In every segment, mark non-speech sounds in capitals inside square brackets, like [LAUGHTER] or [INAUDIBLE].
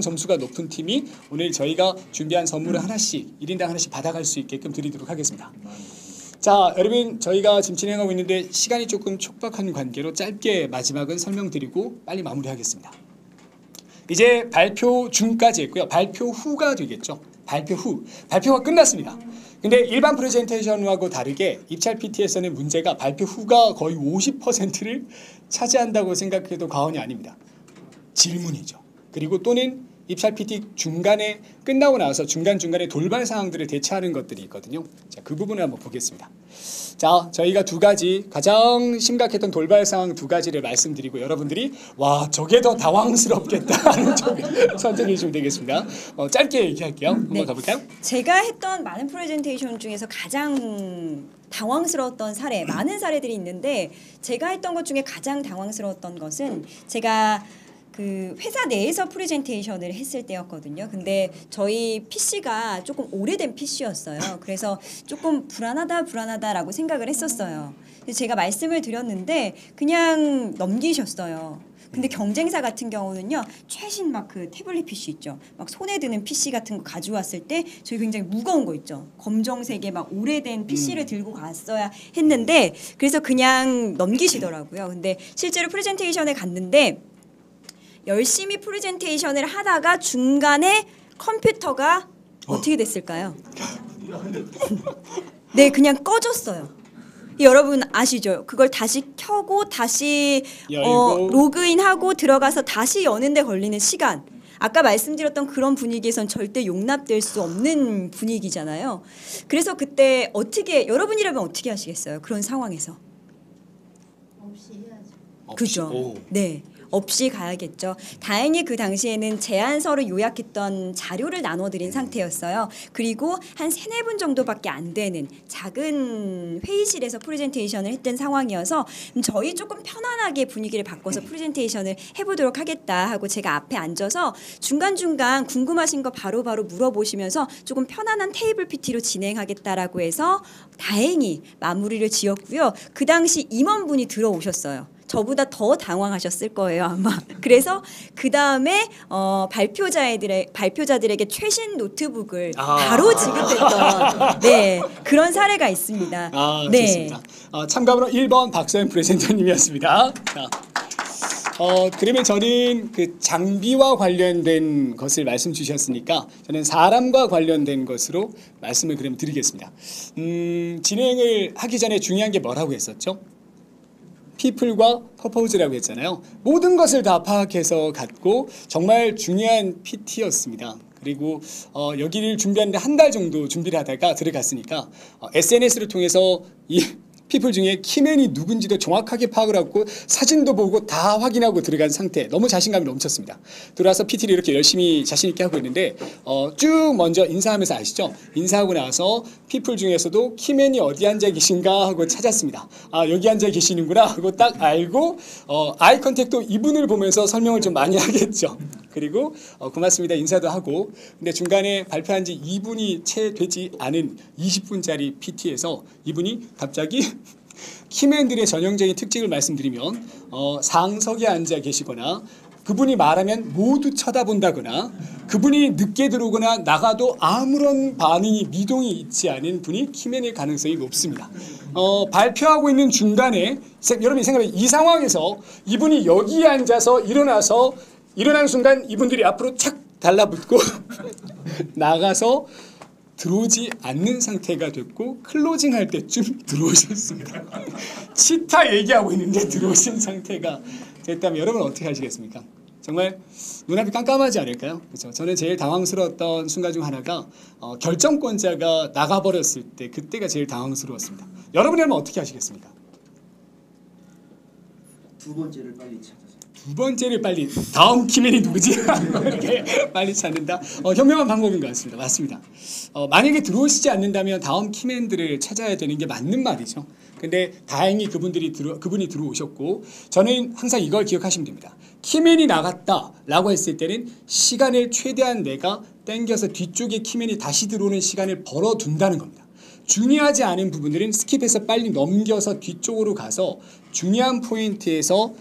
점수가 높은 팀이 오늘 저희가 준비한 선물을 하나씩 1인당 하나씩 받아갈 수 있게끔 드리도록 하겠습니다. 자, 여러분 저희가 지금 진행하고 있는데 시간이 조금 촉박한 관계로 짧게 마지막은 설명드리고 빨리 마무리하겠습니다. 이제 발표 중까지 했고요. 발표 후가 되겠죠. 발표 후. 발표가 끝났습니다. 근데 일반 프레젠테이션하고 다르게 입찰 PT에서는 문제가 발표 후가 거의 50%를 차지한다고 생각해도 과언이 아닙니다. 질문이죠. 그리고 또는 입찰 PT 중간에 끝나고 나서 중간중간에 돌발 상황들을 대처하는 것들이 있거든요. 자, 그 부분을 한번 보겠습니다. 자, 저희가 두 가지 가장 심각했던 돌발 상황 두 가지를 말씀드리고 여러분들이 와, 저게 더 당황스럽겠다 하는 쪽을 [LAUGHS] 선택해 주시면 되겠습니다. 어, 짧게 얘기할게요. 한번 네. 가볼까요? 제가 했던 많은 프레젠테이션 중에서 가장 당황스러웠던 사례 많은 사례들이 있는데 제가 했던 것 중에 가장 당황스러웠던 것은 제가 그 회사 내에서 프레젠테이션을 했을 때였거든요. 근데 저희 PC가 조금 오래된 PC였어요. 그래서 조금 불안하다 불안하다라고 생각을 했었어요. 제가 말씀을 드렸는데 그냥 넘기셨어요. 근데 경쟁사 같은 경우는요 최신 막 그 태블릿 PC 있죠 막 손에 드는 PC 같은 거 가져왔을 때 저희 굉장히 무거운 거 있죠 검정색의 막 오래된 PC를 들고 갔어야 했는데 그래서 그냥 넘기시더라고요 근데 실제로 프레젠테이션에 갔는데 열심히 프레젠테이션을 하다가 중간에 컴퓨터가 어떻게 됐을까요? [LAUGHS] 네 그냥 꺼졌어요. 여러분 아시죠? 그걸 다시 켜고 다시 어. 로그인하고 들어가서 다시 여는데 걸리는 시간. 아까 말씀드렸던 그런 분위기에선 절대 용납될 수 없는 분위기잖아요. 그래서 그때 어떻게 여러분이라면 어떻게 하시겠어요? 그런 상황에서. 그죠? 오. 네. 없이 가야겠죠. 다행히 그 당시에는 제안서를 요약했던 자료를 나눠드린 상태였어요. 그리고 한 세네 분 정도밖에 안 되는 작은 회의실에서 프레젠테이션을 했던 상황이어서 음, 저희 조금 편안하게 분위기를 바꿔서 프레젠테이션을 해보도록 하겠다 하고 제가 앞에 앉아서 중간중간 궁금하신 거 바로바로 물어보시면서 조금 편안한 테이블 PT로 진행하겠다라고 해서 다행히 마무리를 지었고요. 그 당시 임원분이 들어오셨어요. 저보다 더 당황하셨을 거예요 아마. [LAUGHS] 그래서 그 다음에 어, 발표자들의 발표자들에게 최신 노트북을 아. 바로 지급했던 네 그런 사례가 있습니다. 아, 네. 좋습니다. 어, 참가번호 1번 박소연 프레젠터님이었습니다. 자, 어, 그러면 저는 그 장비와 관련된 것을 말씀 주셨으니까 저는 사람과 관련된 것으로 말씀을 그럼 드리겠습니다. 음, 진행을 하기 전에 중요한 게 뭐라고 했었죠? People과 purpose라고 했잖아요. 모든 것을 다 파악해서 갔고 정말 중요한 PT였습니다. 그리고 어, 여기를 준비하는데 한 달 정도 준비를 하다가 들어갔으니까 어, SNS를 통해서 이 피플 중에 키맨이 누군지도 정확하게 파악을 하고 사진도 보고 다 확인하고 들어간 상태 너무 자신감이 넘쳤습니다. 들어와서 PT를 이렇게 열심히 자신 있게 하고 있는데 어, 쭉 먼저 인사하면서 아시죠? 인사하고 나서 피플 중에서도 키맨이 어디 앉아 계신가 하고 찾았습니다. 아 여기 앉아 계시는구나 하고 딱 알고 어, 아이 컨택도 이분을 보면서 설명을 좀 많이 [LAUGHS] 하겠죠. 그리고 어, 고맙습니다 인사도 하고 근데 중간에 발표한 지 2분이 채 되지 않은 20분짜리 PT에서 이분이 갑자기 키맨들의 전형적인 특징을 말씀드리면 어, 상석에 앉아 계시거나 그분이 말하면 모두 쳐다본다거나 그분이 늦게 들어오거나 나가도 아무런 반응이 미동이 있지 않은 분이 키맨일 가능성이 높습니다. 어, 발표하고 있는 중간에 세- 여러분이 생각해 이 상황에서 이분이 여기에 앉아서 일어나서 일어나는 순간 이분들이 앞으로 착 달라붙고 [LAUGHS] 나가서 들어오지 않는 상태가 됐고 클로징 할 때쯤 [LAUGHS] 들어오셨습니다. 치타 얘기하고 있는데 들어오신 상태가 됐다면 여러분 어떻게 하시겠습니까? 정말 눈앞이 깜깜하지 않을까요? 그렇죠. 저는 제일 당황스러웠던 순간 중 하나가 어, 결정권자가 나가버렸을 때 그때가 제일 당황스러웠습니다. 여러분이라면 어떻게 하시겠습니까? 두 번째를 빨리 찾아서 두 번째를 빨리 다음 키맨이 누구지? [LAUGHS] 이렇게 빨리 찾는다. 어, 현명한 방법인 것 같습니다. 맞습니다. 어, 만약에 들어오시지 않는다면 다음 키맨들을 찾아야 되는 게 맞는 말이죠. 근데 다행히 그분들이 들어 그분이 들어오셨고 저는 항상 이걸 기억하시면 됩니다. 키맨이 나갔다라고 했을 때는 시간을 최대한 내가 땡겨서 뒤쪽에 키맨이 다시 들어오는 시간을 벌어 둔다는 겁니다. 중요하지 않은 부분들은 스킵해서 빨리 넘겨서 뒤쪽으로 가서 중요한 포인트에서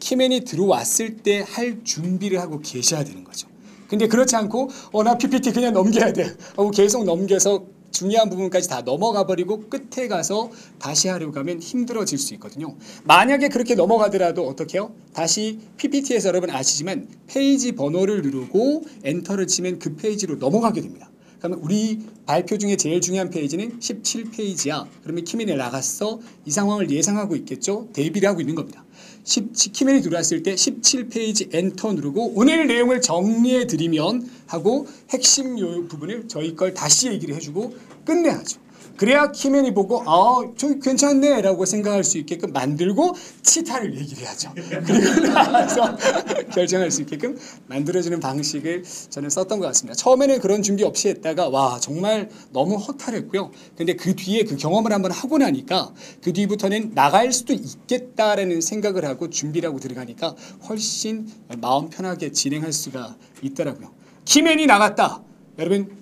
키맨이 들어왔을 때 할 준비를 하고 계셔야 되는 거죠. 근데 그렇지 않고 어 나 PPT 그냥 넘겨야 돼 하고 계속 넘겨서 중요한 부분까지 다 넘어가 버리고 끝에 가서 다시 하려고 하면 힘들어질 수 있거든요. 만약에 그렇게 넘어가더라도 어떻게 해요? 다시 PPT에서 여러분 아시지만 페이지 번호를 누르고 엔터를 치면 그 페이지로 넘어가게 됩니다. 그러면 우리 발표 중에 제일 중요한 페이지는 17페이지야. 그러면 키맨이 나갔어. 이 상황을 예상하고 있겠죠? 대비를 하고 있는 겁니다. 10, 키맨이 들어왔을 때 17페이지 엔터 누르고 오늘 내용을 정리해 드리면 하고 핵심 요 부분을 저희 걸 다시 얘기를 해주고 끝내야죠. 그래야 키맨이 보고 아 저기 괜찮네 라고 생각할 수 있게끔 만들고 치타를 얘기를 해야죠. [LAUGHS] 그리고 나서 [LAUGHS] 결정할 수 있게끔 만들어주는 방식을 저는 썼던 것 같습니다. 처음에는 그런 준비 없이 했다가 와 정말 너무 허탈했고요. 근데 그 뒤에 그 경험을 한번 하고 나니까 그 뒤부터는 나갈 수도 있겠다라는 생각을 하고 준비를 하고 들어가니까 훨씬 마음 편하게 진행할 수가 있더라고요. 키맨이 나갔다. 여러분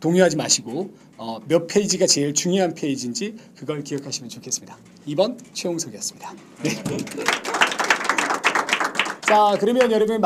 동요하지 마시고 어, 몇 페이지가 제일 중요한 페이지인지 그걸 기억하시면 좋겠습니다. 2번 최홍석이었습니다. 네. 자 그러면 여러분